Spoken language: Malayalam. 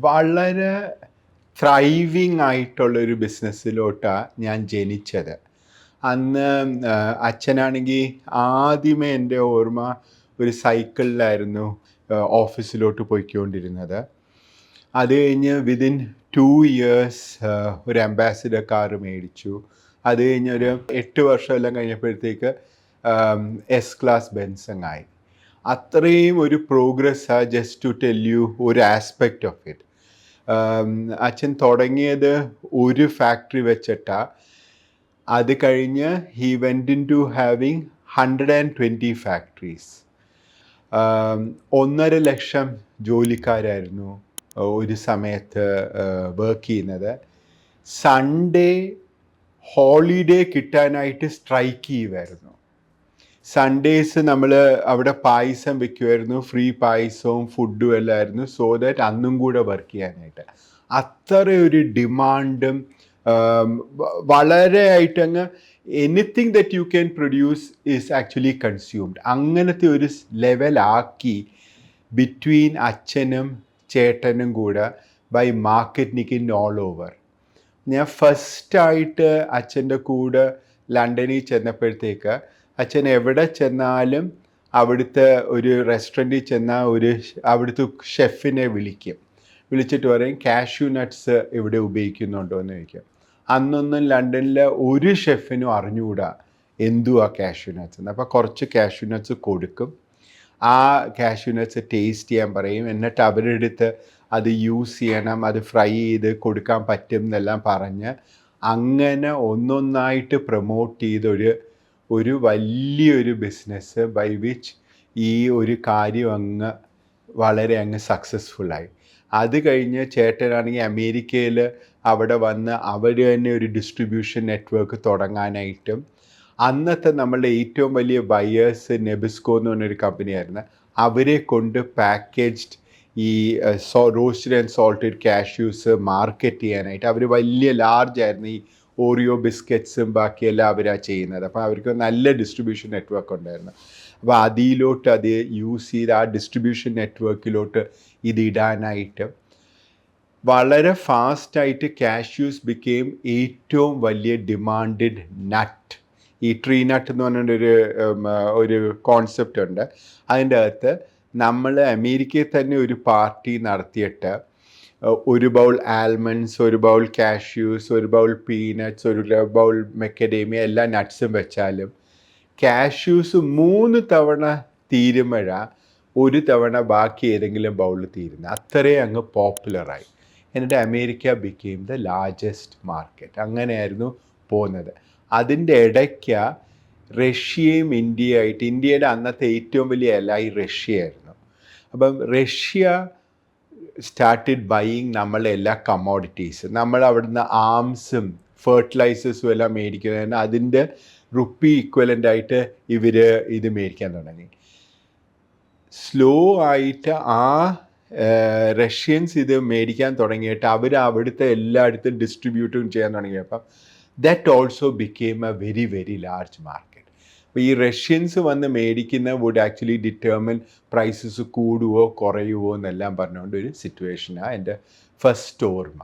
വളരെ ത്രൈവിങ് ആയിട്ടുള്ള ഒരു ബിസിനസ്സിലോട്ടാണ് ഞാൻ ജനിച്ചത്. അന്ന് അച്ഛനാണെങ്കിൽ ആദ്യമേ എന്റെ ഓർമ്മ ഒരു സൈക്കിളിലായിരുന്നു ആ, ഓഫീസിലോട്ട് പോയിക്കൊണ്ടിരുന്നത്. അത് കഴിഞ്ഞ് വിതിൻ ടു ഇയേഴ്സ് ഒരു അംബാസിഡർ കാർ മേടിച്ചു. അത് കഴിഞ്ഞ് ഒരു എട്ട് വർഷമെല്ലാം കഴിഞ്ഞപ്പോഴത്തേക്ക് എസ് ക്ലാസ് ബെൻസങ് ആയി അത്രയും ഒരു progress just to tell you ഒരു ആസ്പെക്റ്റ് ഓഫ് ഇറ്റ് അച്ഛൻ തുടങ്ങിയത് ഒരു ഫാക്ടറി വെച്ചിട്ടാ. അത് കഴിഞ്ഞ് he went into having hundred and twenty factories ഒന്നര ലക്ഷം ജോലിക്കാരായിരുന്നു ഒരു സമയത്ത് വർക്ക് ചെയ്യുന്നത്. സൺഡേ ഹോളിഡേ കിട്ടാനായിട്ട് സ്ട്രൈക്ക് ചെയ്യുമായിരുന്നു സൺഡേസ് നമ്മൾ അവിടെ പായസം വെക്കുമായിരുന്നു ഫ്രീ പായസവും ഫുഡും എല്ലാം ആയിരുന്നു സോ ദാറ്റ് അന്നും കൂടെ വർക്ക് ചെയ്യാനായിട്ട്. അത്ര ഒരു ഡിമാൻഡും വളരെ ആയിട്ടങ്ങ് anything that you can produce is actually consumed അങ്ങനത്തെ ഒരു ലെവലാക്കി ബിറ്റ്വീൻ അച്ഛനും ചേട്ടനും കൂടെ by market in all over ഞാൻ ഫസ്റ്റായിട്ട് അച്ഛന്റെ കൂടെ ലണ്ടനിൽ ചെന്നപ്പോഴത്തേക്ക് അച്ഛൻ എവിടെ ചെന്നാലും അവിടുത്തെ ഒരു റെസ്റ്റോറന്റിൽ ചെന്നാൽ ഒരു അവിടുത്തെ ഷെഫിനെ വിളിക്കും. വിളിച്ചിട്ട് പറയും കാഷ്യൂ നട്ട്സ് ഇവിടെ ഉപയോഗിക്കുന്നുണ്ടോ? എന്ന് ചോദിക്കും. അന്നൊന്നും ലണ്ടനിലെ ഒരു ഷെഫിനും അറിഞ്ഞുകൂടാ എന്തുവാ കാഷ്യൂ നട്ട്സ് എന്ന്. അപ്പോൾ കുറച്ച് കാഷ്യൂ നട്ട്സ് കൊടുക്കും. ആ കാഷ്യൂ നട്ട്സ് ടേസ്റ്റ് ചെയ്യാൻ പറയും. എന്നിട്ട് അവരെടുത്ത് അത് യൂസ് ചെയ്യണം അത് ഫ്രൈ ചെയ്ത് കൊടുക്കാൻ പറ്റും എന്നെല്ലാം പറഞ്ഞ് അങ്ങനെ ഒന്നൊന്നായിട്ട് പ്രൊമോട്ട് ചെയ്തൊരു ഒരു വലിയൊരു ബിസിനസ് ബൈ വിച്ച് ഈ ഒരു കാര്യം അങ്ങ് വളരെ അങ്ങ് സക്സസ്ഫുള്ളായി അത് കഴിഞ്ഞ് ചേട്ടനാണെങ്കിൽ അമേരിക്കയിൽ അവിടെ വന്ന് അവർ തന്നെ ഒരു ഡിസ്ട്രിബ്യൂഷൻ നെറ്റ്വർക്ക് തുടങ്ങാനായിട്ടും അന്നത്തെ നമ്മളുടെ ഏറ്റവും വലിയ ബയേഴ്സ് നെബിസ്കോ എന്ന് പറഞ്ഞൊരു കമ്പനിയായിരുന്നു അവരെ കൊണ്ട് പാക്കേജ്ഡ് ഈ so roasted and salted cashews market ചെയ്യാനായിട്ട് അവർ വലിയ ലാർജ് ആയിരുന്നു ഈ ഓറിയോ ബിസ്ക്കറ്റ്സും ബാക്കി എല്ലാം അവരാണ് ചെയ്യുന്നത്. അപ്പോൾ അവർക്ക് നല്ല ഡിസ്ട്രിബ്യൂഷൻ നെറ്റ്വർക്ക് ഉണ്ടായിരുന്നു. അപ്പോൾ അതിലോട്ട് അത് യൂസ് ചെയ്ത് ആ ഡിസ്ട്രിബ്യൂഷൻ നെറ്റ്വർക്കിലോട്ട് ഇത് ഇടാനായിട്ട് വളരെ ഫാസ്റ്റായിട്ട് കാഷ്യൂസ് ബിക്കെയിം ഏറ്റവും വലിയ ഡിമാൻഡഡ് നട്ട് ഈ ട്രീ നട്ട് എന്ന് പറഞ്ഞൊരു ഒരു കോൺസെപ്റ്റ് ഉണ്ട്. അതിന്റെ അകത്ത് നമ്മൾ അമേരിക്കയിൽ തന്നെ ഒരു പാർട്ടി നടത്തിയിട്ട് ഒരു ബൗൾ ആൽമണ്ട്സ് ഒരു ബൗൾ കാഷ്യൂസ് ഒരു ബൗൾ പീനട്ട്സ് ഒരു ബൗൾ മെക്കഡേമിയ എല്ലാ നട്ട്സും വെച്ചാലും കാഷ്യൂസ് മൂന്ന് തവണ തീരുമഴ ഒരു തവണ ബാക്കി ഏതെങ്കിലും ബൗൾ തീരുന്ന അത്രയും അങ്ങ് പോപ്പുലറായി. എന്നിട്ട് America became the largest market അങ്ങനെയായിരുന്നു പോകുന്നത് അതിന്റെ ഇടയ്ക്ക് റഷ്യയും ഇന്ത്യയായിട്ട് ഇന്ത്യയുടെ അന്നത്തെ ഏറ്റവും വലിയ എല്ലായി റഷ്യ ആയിരുന്നു. അപ്പം റഷ്യ സ്റ്റാർട്ടഡ് ബൈയിങ് നമ്മളെ എല്ലാ കമ്മോഡിറ്റീസ് നമ്മൾ അവിടുന്ന് ആംസും ഫെർട്ടിലൈസേഴ്സും എല്ലാം മേടിക്കുന്നതിന് അതിന്റെ റുപ്പി ഇക്വലന്റ് ആയിട്ട് ഇവർ ഇത് മേടിക്കാൻ തുടങ്ങി. സ്ലോ ആയിട്ട് ആ റഷ്യൻസ് ഇത് മേടിക്കാൻ തുടങ്ങിയിട്ട് അവർ അവിടുത്തെ എല്ലായിടത്തും ഡിസ്ട്രിബ്യൂട്ടും ചെയ്യാൻ തുടങ്ങിയപ്പം that also became a very very large market അപ്പോൾ ഈ റഷ്യൻസ് വന്ന് മേടിക്കുന്ന വുഡ് ആക്ച്വലി ഡിറ്റർമിൻ പ്രൈസസ് കൂടുവോ കുറയുവോ എന്നെല്ലാം പറഞ്ഞുകൊണ്ട് ഒരു സിറ്റുവേഷനാണ് എന്റെ ഫസ്റ്റ് ഓർമ്മ.